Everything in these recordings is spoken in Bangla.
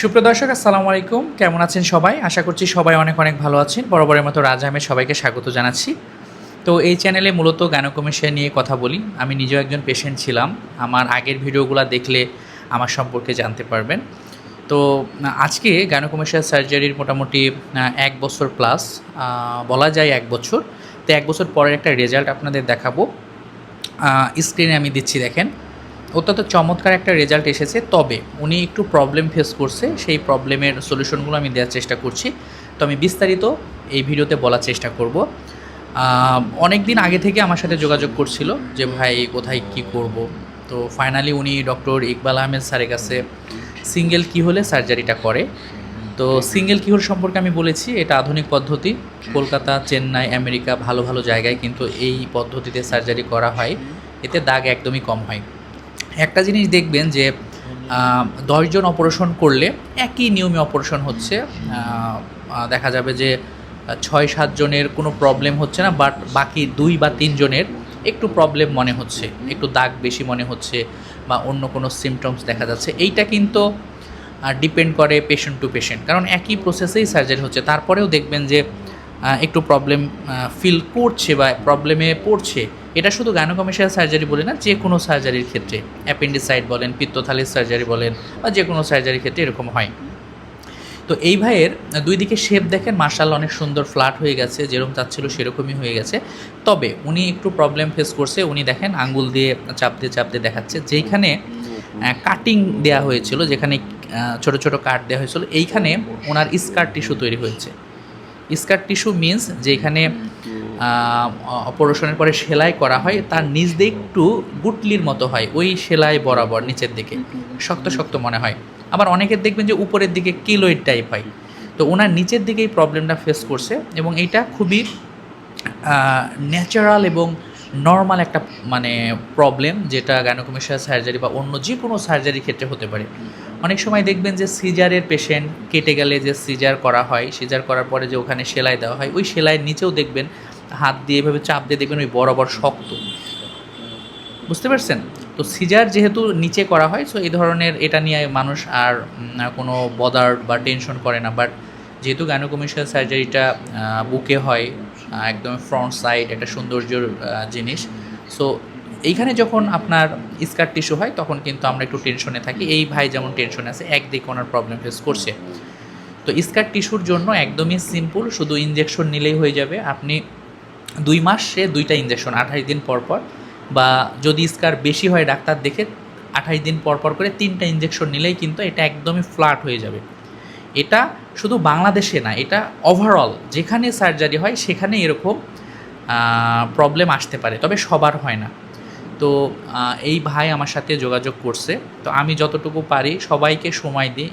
সুপ্রিয় দর্শক, আসসালামু আলাইকুম। কেমন আছেন সবাই? আশা করছি সবাই অনেক অনেক ভালো আছেন। বরাবরের মতো রাজ আহমেদ সবাইকে স্বাগত জানাচ্ছি। তো এই চ্যানেলে মূলত গানকমিশন নিয়ে কথা বলি। আমি নিজেও একজন পেশেন্ট ছিলাম। আমার আগের ভিডিওগুলো দেখলে আমার সম্পর্কে জানতে পারবেন। তো আজকে গানকমিশন সার্জারির মোটামুটি এক বছর প্লাস বলা যায় এক বছর। তো এক বছর পরের একটা রেজাল্ট আপনাদের দেখাবো। স্ক্রিনে আমি দিচ্ছি, দেখেন। অত্যন্ত চমৎকার একটা রেজাল্ট এসেছে। তবে উনি একটু প্রবলেম ফেস করছে, সেই প্রবলেমের সলিউশনগুলো আমি দেওয়ার চেষ্টা করছি। তো আমি বিস্তারিত এই ভিডিওতে বলার চেষ্টা করব। অনেক দিন আগে থেকে আমার সাথে যোগাযোগ করছিল যে, ভাই, কোথায় কি করব? তো ফাইনালি উনি ডক্টর ইকবাল আহমেদ স্যারের কাছে সিঙ্গেল কি হলে সার্জারিটা করে। তো সিঙ্গেল কিহোল সম্পর্কে আমি বলেছি, এটা আধুনিক পদ্ধতি। কলকাতা, চেন্নাই, আমেরিকা ভালো ভালো জায়গায় কিন্তু এই পদ্ধতিতে সার্জারি করা হয়। এতে দাগ একদমই কম হয়। একটা জিনিস দেখবেন যে দশজন অপারেশন করলে একই নিয়মে অপারেশন হচ্ছে। দেখা যাবে যে, ছয় সাতজনের কোনো প্রবলেম হচ্ছে না বাট বাকি দুই বা তিনজনের একটু প্রবলেম মনে হচ্ছে, একটু দাগ বেশি মনে হচ্ছে বা অন্য কোনো সিমটমস দেখা যাচ্ছে। এইটা কিন্তু ডিপেন্ড করে পেশেন্ট টু পেশেন্ট কারণ একই প্রসেসেই সার্জারি হচ্ছে। তারপরেও দেখবেন যে একটু প্রবলেম ফিল করছে বা প্রবলেমে পড়ছে। এটা শুধু গাইনোকমেশিয়াল সার্জারি বলে না, যে কোনো সার্জারির ক্ষেত্রে। অ্যাপেন্ডিসাইড বলেন, পিত্তথালির সার্জারি বলেন, বা যে কোনো সার্জারির ক্ষেত্রে এরকম হয়। তো এই ভাইয়ের দুই দিকে শেপ দেখেন মার্শাল অনেক সুন্দর ফ্ল্যাট হয়ে গেছে যেরকম চাচ্ছিল সেরকমই হয়ে গেছে। তবে উনি একটু প্রবলেম ফেস করছে, উনি দেখেন আঙ্গুল দিয়ে চাপতে চাপতে দেখাচ্ছে, যেইখানে কাটিং দেওয়া হয়েছিল, যেখানে ছোট ছোট কাট দেওয়া হয়েছিল, এইখানে ওনার স্কার টিস্যু তৈরি হয়েছে। স্কার টিস্যু মিন্স যেখানে অপারেশনের পরে সেলাই করা হয়, তার নিচ দিয়ে একটু গুটলির মতো হয়, ওই সেলাই বরাবর নিচের দিকে। শক্ত শক্ত মনে হয়। আবার অনেকের দেখবেন যে উপরের দিকে কিলোইড টাইপ হয়। তো ওনার নিচের দিকে এই প্রবলেমটা ফেস করছে এবং এইটা খুবই ন্যাচারাল এবং নর্মাল একটা মানে প্রবলেম যেটা গাইনোকমেশিয়াল সার্জারি বা অন্য যে কোনো সার্জারির ক্ষেত্রে হতে পারে। অনেক সময় দেখবেন যে সিজারের পেশেন্ট কেটে গেলে যে সিজার করা হয় সিজার করার পরে যে ওখানে সেলাই দেওয়া হয়, ওই সেলাইয়ের নিচেও দেখবেন হাত দিয়ে এভাবে চাপ দিয়ে দেখবেন ওই বরাবর শক্ত। বুঝতে পারছেন? তো সিজার যেহেতু নিচে করা হয় সো এই ধরনের এটা নিয়ে মানুষ আর কোনো বদার বা টেনশন করে না। বাট যেহেতু গাইনোকমিশিয়াল সার্জারিটা বুকে হয় একদম ফ্রন্ট সাইড একটা সৌন্দর্যর জিনিস। সো এইখানে যখন আপনার স্কার টিস্যু হয়, তখন কিন্তু আমরা একটু টেনশনে থাকি। এই ভাই যেমন টেনশনে আছে একদিকে ওনার প্রবলেম ফেস করছে। তো স্কার টিস্যুর জন্য একদমই সিম্পল শুধু ইনজেকশন নিলেই হয়ে যাবে। আপনি দুই মাস সে দুইটা ইনজেকশন আঠাশ দিন পর পর বা যদি স্কার বেশি হয় ডাক্তার দেখে আঠাশ দিন পর পর করে তিনটা ইনজেকশন নিলেই কিন্তু এটা একদমই ফ্ল্যাট হয়ে যাবে। এটা শুধু বাংলাদেশে না, এটা ওভারঅল যেখানে সার্জারি হয় সেখানে এরকম প্রবলেম আসতে পারে, তবে সবার হয় না। তো এই ভাই আমার সাথে যোগাযোগ করছে, তো আমি যতটুকু পারি সবাইকে সময় দিই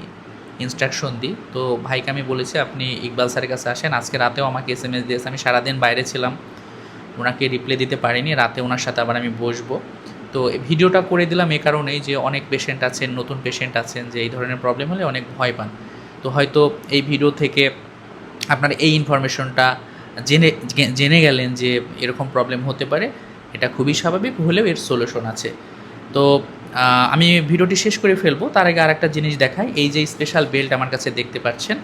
ইনস্ট্রাকশন দিই। তো ভাইকে আমি বলেছি, আপনি ইকবাল স্যারের কাছে আসেন, আজকে রাতেও আমাকে এস এম এস দিয়েছে, আমি সারাদিন বাইরে ছিলাম। ওনাকে রিপ্লাই দিতে পারিনি, রাতে ওনার সাথে আবার আমি বসবো। তো ভিডিওটা করে দিলাম এ কারণেই যে অনেক পেশেন্ট আছেন, নতুন পেশেন্ট আছেন, যে এই ধরনের প্রবলেম হলে অনেক ভয় পান। তো হয়তো এই ভিডিও থেকে আপনার এই ইনফরমেশনটা জেনে জেনে গেলেন যে এরকম প্রবলেম হতে পারে, এটা খুবই স্বাভাবিক, হলেও এর সলিউশন আছে। তো আমি ভিডিওটি শেষ করে ফেলব, তার আগে আরেকটা জিনিস দেখাই, এই যে স্পেশাল বেল্ট আমার কাছে দেখতে পাচ্ছেন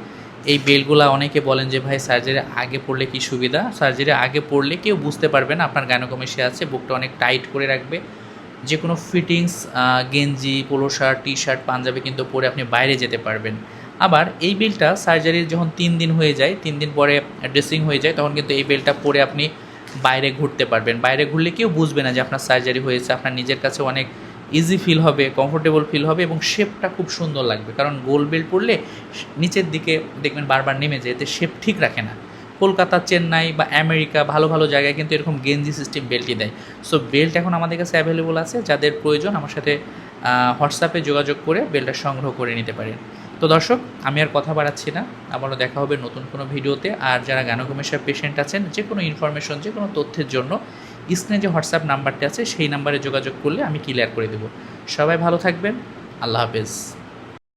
এই বেল্টগুলো অনেকে বলেন যে, ভাই সার্জারি আগে পড়লে কি সুবিধা? সার্জারি আগে পড়লে কেউ বুঝতে পারবে না, আপনার গাইনোকমেশি আছে, বুকটা অনেক টাইট করে রাখবে। যে কোনো ফিটিংস গেঞ্জি polo shirt T shirt Punjabi কিন্তু পরে আপনি বাইরে যেতে পারবেন। আবার এই বেল্টটা সার্জারির যখন তিন দিন হয়ে যায়, তিন দিন পরে ড্রেসিং হয়ে যায়, তখন কিন্তু এই বেলটা পরে আপনি বাইরে ঘুরতে পারবেন। বাইরে ঘুরলে কেউ বুঝবে না যে, আপনার সার্জারি হয়েছে, আপনার নিজের কাছে অনেক ইজি ফিল হবে কমফোর্টেবল ফিল হবে এবং শেপটা খুব সুন্দর লাগবে। কারণ গোল বেল্ট পরলে নিচের দিকে দেখবেন বারবার নেমে যায়, এতে শেপ ঠিক রাখে না। কলকাতা, চেন্নাই বা আমেরিকা ভালো ভালো জায়গায় কিন্তু এরকম গেঞ্জি সিস্টেম বেল্টই দেয়। সো বেল্ট এখন আমাদের কাছে অ্যাভেলেবল আছে, যাদের প্রয়োজন আমার সাথে হোয়াটসঅ্যাপে যোগাযোগ করে বেল্টটা সংগ্রহ করে নিতে পারেন। তো দর্শক, আমি আর কথা বাড়াচ্ছি না। আবারও দেখা হবে নতুন কোনো ভিডিওতে। আর যারা গানকমেশার পেশেন্ট আছেন যে কোনো ইনফরমেশন যে কোনো তথ্যের জন্য স্ক্রিনে যে হোয়াটসঅ্যাপ নাম্বারটি আছে, সেই নাম্বারে যোগাযোগ করলে আমি ক্লিয়ার করে দেবো। সবাই ভালো থাকবেন। আল্লাহ হাফেজ।